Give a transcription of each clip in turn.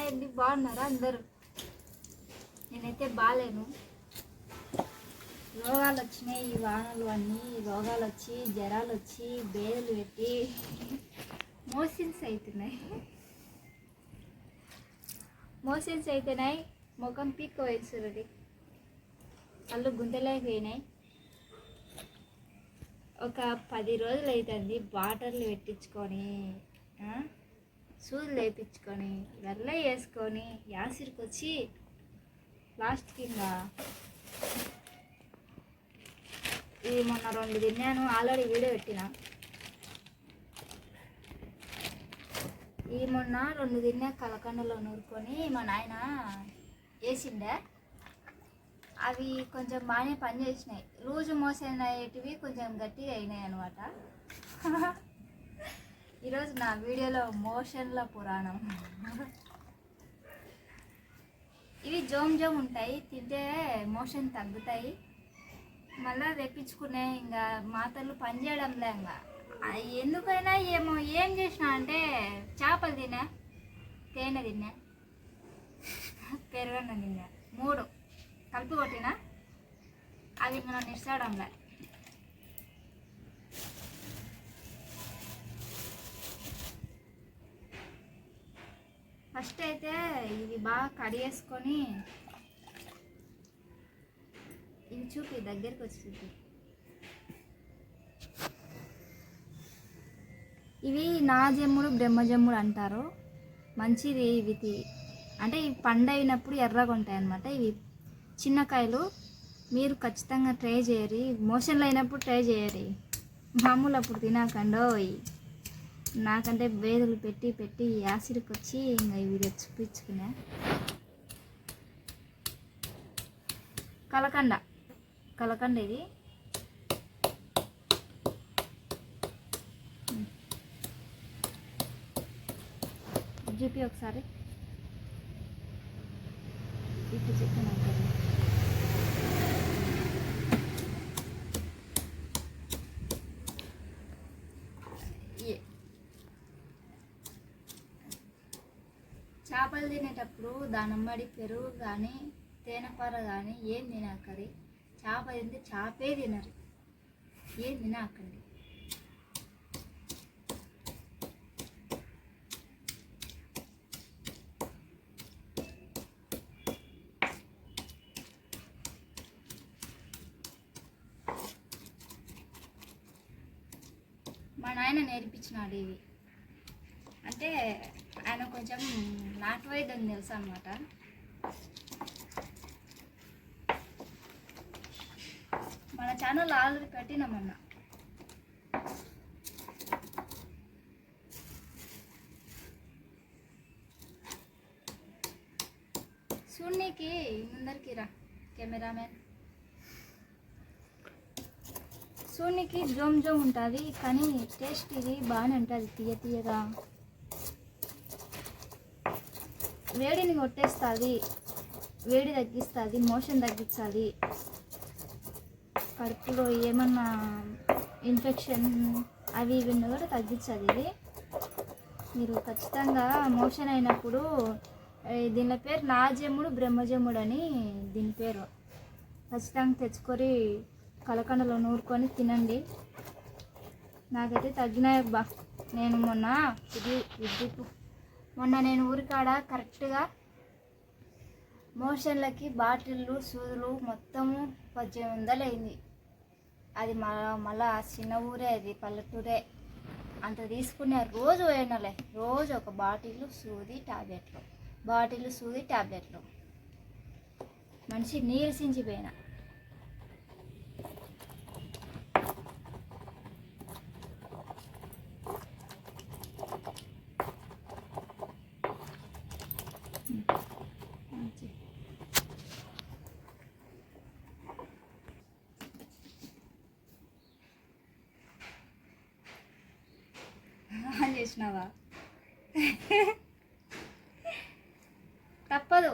Hi అండి బాగున్నారా అందరూ? నేనైతే బాగాలేను. రోగాలు వచ్చినాయి ఈ వానలు అన్నీ రోగాలు వచ్చి జ్వరాలు వచ్చి బేదలు పెట్టి మోషన్స్ అవుతున్నాయి మోషన్స్ అవుతున్నాయి ముఖం పీక్ వేసురుడి కళ్ళు గుంతలేకపోయినాయి. ఒక పది రోజులు అవుతుంది బాటర్లు పెట్టించుకొని సూదులు వేయించుకొని వెల్ల వేసుకొని యాసిరికి వచ్చి లాస్ట్ కింద ఇది మొన్న రెండు తిన్నాను ఆల్రెడీ వీడియో పెట్టిన. ఈ మొన్న రెండు తిన్నా కలకండలో నూరుకొని మా నాయన వేసిండే. అవి కొంచెం బాగానే పనిచేసినాయి. రోజు మోసం అయ్యేటివి కొంచెం గట్టిగా అయినాయి అనమాట ఈరోజు నా వీడియోలో మోషన్ల పురాణం. ఇవి జోమ్ జోమ్ ఉంటాయి తింటే మోషన్ తగ్గుతాయి. మళ్ళీ తెప్పించుకునే ఇంకా మాతలు పనిచేయడంలే ఇంకా. ఎందుకైనా ఏమో ఏం చేసిన అంటే చేపలు తిన్నా తేనె తిన్నా పెరుగన్న తిన్నా. మూడు కలిపి కొట్టినా అవి ఇంకా నన్ను ఇస్తాడంలే ఫస్ట్ అయితే ఇది బాగా కడిగేసుకొని ఇది చూపి దగ్గరికి వచ్చి చూపి. ఇవి నాజెమ్ముడు బ్రహ్మజమ్ముడు అంటారు. మంచిది ఇవి తి- అంటే ఇవి పండైనప్పుడు ఎర్రగా ఉంటాయి అన్నమాట ఇవి చిన్న కాయలు. మీరు ఖచ్చితంగా ట్రై చేయరి. మోషన్లు అయినప్పుడు ట్రై చేయరు. మామూలు అప్పుడు తినకండోయ్. నాకంటే బేదులు పెట్టి పెట్టి యాసిడ్కి వచ్చి ఇంకా ఇవి తెచ్చిపించుకున్నా కలకండ. కలకండ ఇది. చూపి ఒకసారి. ఇటు చెప్పిన చేపలు తినేటప్పుడు దానమ్మడి పెరుగు కానీ తేనెపార కానీ ఏం తినాకరి చేప తింటే చేపే తినరు. ఏం తినాకండి. మా నాయన నేర్పించినాడు ఇవి. అంటే కొంచెం నాటు వైద్యం తెలుసు అనమాట మన ఛానల్ ఆల్రెడీ పెట్టినామన్నా చూడనీకి ముందరికి రా కెమెరామెన్. చూడనీకి జోమ్ జోమ్ ఉంటుంది కానీ టేస్ట్ ఇది బాగానే ఉంటుంది తీయ తీయగా. వేడిని కొట్టేస్తుంది వేడి తగ్గిస్తుంది మోషన్ తగ్గిస్తుంది కడుపులో ఏమన్నా ఇన్ఫెక్షన్ అవి ఇవి కూడా తగ్గించదు ఇది. మీరు ఖచ్చితంగా మోషన్ అయినప్పుడు దీని పేరు నాజముడు బ్రహ్మజముడు అని దీని పేరు. ఖచ్చితంగా తెచ్చుకొని కలకండలో నూరుకొని తినండి. నాకైతే తగ్గినాయబ్బా. నేను మొన్న ఇది విద్యుత్ మొన్న నేను ఊరికాడ కరెక్ట్గా మోషన్లకి బాటిళ్ళు సూదులు మొత్తము పద్దెనిమిది వందలు అయింది అది మళ్ళా మళ్ళా చిన్న ఊరే అది పల్లెటూరే. అంత తీసుకునే రోజు పోయినలే. రోజు ఒక బాటిల్ సూది టాబ్లెట్లు. బాటిల్ సూది టాబ్లెట్లు. మనిషి నీరసించిపోయినా మంచి ఆన్ చేసినావా? తప్పదు.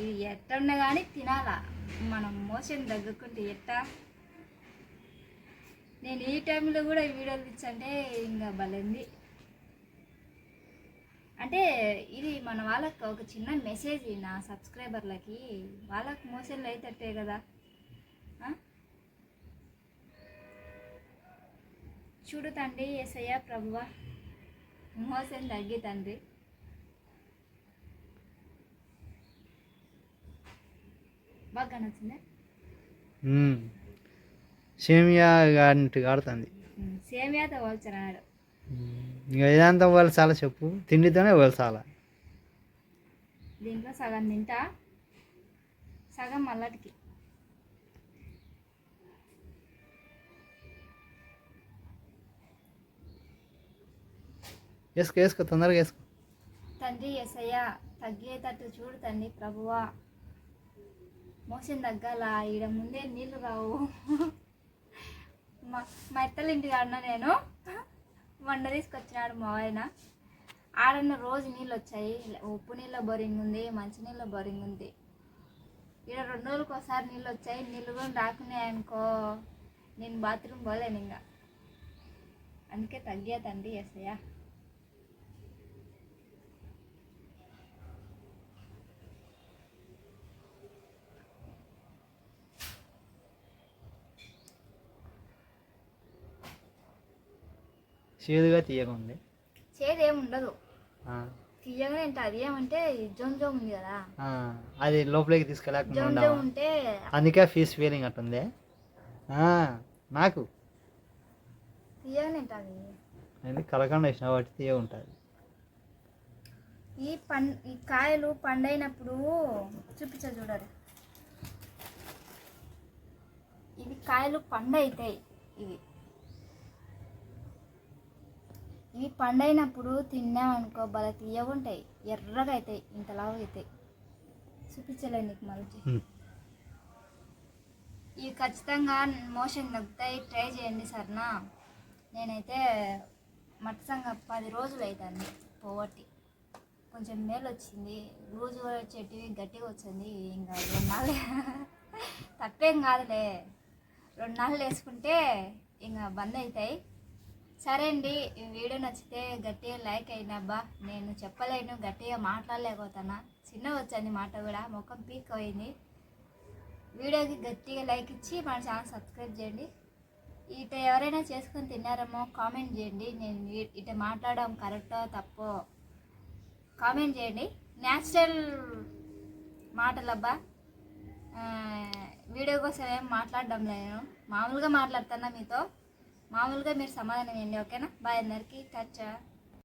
ఇవి ఎట్టున్నా కానీ తినాలా? మనం మోషన్ తగ్గుకుంటే ఎట్టా? నేను ఈ టైంలో కూడా వీడియోలు ఇచ్చంటే ఇంకా భలేంది. అంటే ఇది మన వాళ్ళకి ఒక చిన్న మెసేజ్ నా సబ్స్క్రైబర్లకి వాళ్ళకి మోసంలో అయితట్టే కదా? చూడు తండ్రి ఎసయ్య ప్రభువా. మోసం తగ్గి తండ్రి. బాగా నచ్చిందా. సేమియా గాంటి కాడుతుంది. సేమియాతో పోల్చరాడు ఇంకా ఇదంతా వలసాల చెప్పు? తిండితోనే వలసాల దీంట్లో సగం తింటా సగం మల్లటికి. వేసుకో వేసుకో తొందరగా వేసుకో తండ్రి ఎసయ్య తగ్గేటట్టు చూడు తండ్రి ప్రభువా. మోసం తగ్గాల ఈడ ముందే నీళ్ళు రావు. మా మా ఎత్తల నేను. వండ తీసుకొచ్చినాడు మా ఆయన. ఆడన్న రోజు నీళ్ళు వచ్చాయి. ఉప్పు నీళ్ళ బోరింగ్ ఉంది మంచి నీళ్ళ బోరింగ్ ఉంది. ఈడ రెండు రోజులకు ఒకసారి నీళ్ళు వచ్చాయి. నీళ్ళు కూడా రాకున్నాయి అనుకో నేను బాత్రూమ్ పోలేను ఇంకా. అందుకే తగ్గే తండ్రి ఎసయ్య చేదుగా తీయగా ఉంది. చేదేం ఉండదు ఆ, తీయగానే ఉంటుంది అది ఏమంటే జోమ్ జోమ్ ఉంది కదా. అది లోపలికి తీసుకెళ్ళకుండా ఉంటే అందుకే ఫీస్ ఫీలింగ్ అట్టుంది. ఆ, నాకు. తీయగానే ఉంటుంది అది? కలకండ వేసిన వాటి తీయ ఉంటుంది. ఈ పం ఈ కాయలు పండైనప్పుడు చూపించా చూడాలి. ఇవి కాయలు పండు అవుతాయి ఇవి. ఇవి పండైనప్పుడు తిన్నామనుకో భలే తీయగా ఉంటాయి. ఎర్రగా అవుతాయి ఇంతలాగా అవుతాయి చూపించలే నీకు మళ్ళీ. ఇవి ఖచ్చితంగా మోషన్ తగ్గుతాయి ట్రై చేయండి సరేనా. నేనైతే మట్టసంగా పది రోజులు అవుతుంది పోవట్టి కొంచెం మేలు వచ్చింది లూజు వచ్చేటివి గట్టిగా వచ్చింది. ఇంకా రెండు నాళ్ళు తప్పేం కాదులే. రెండు నాళ్ళు వేసుకుంటే ఇంకా బంద్ అవుతాయి సరే అండి వీడియో నచ్చితే గట్టిగా లైక్ అయినబ్బా నేను చెప్పలేను గట్టిగా మాట్లాడలేకపోతున్నా. చిన్నగా వచ్చింది మాట కూడా ముఖం పీక్ అయింది వీడియోకి గట్టిగా లైక్ ఇచ్చి మన ఛానల్ సబ్స్క్రైబ్ చేయండి. ఇట ఎవరైనా చేసుకొని తిన్నారేమో కామెంట్ చేయండి. నేను ఇట మాట్లాడడం కరెక్టో తప్పో కామెంట్ చేయండి. న్యాచురల్ మాటలబ్బా వీడియో కోసం ఏం మాట్లాడడం లేదు. మామూలుగా మాట్లాడుతున్నా మీతో. మామూలుగా మీరు సమాధానం ఇవ్వండి ఓకేనా? బాయ్ అందరికీ టచ్చా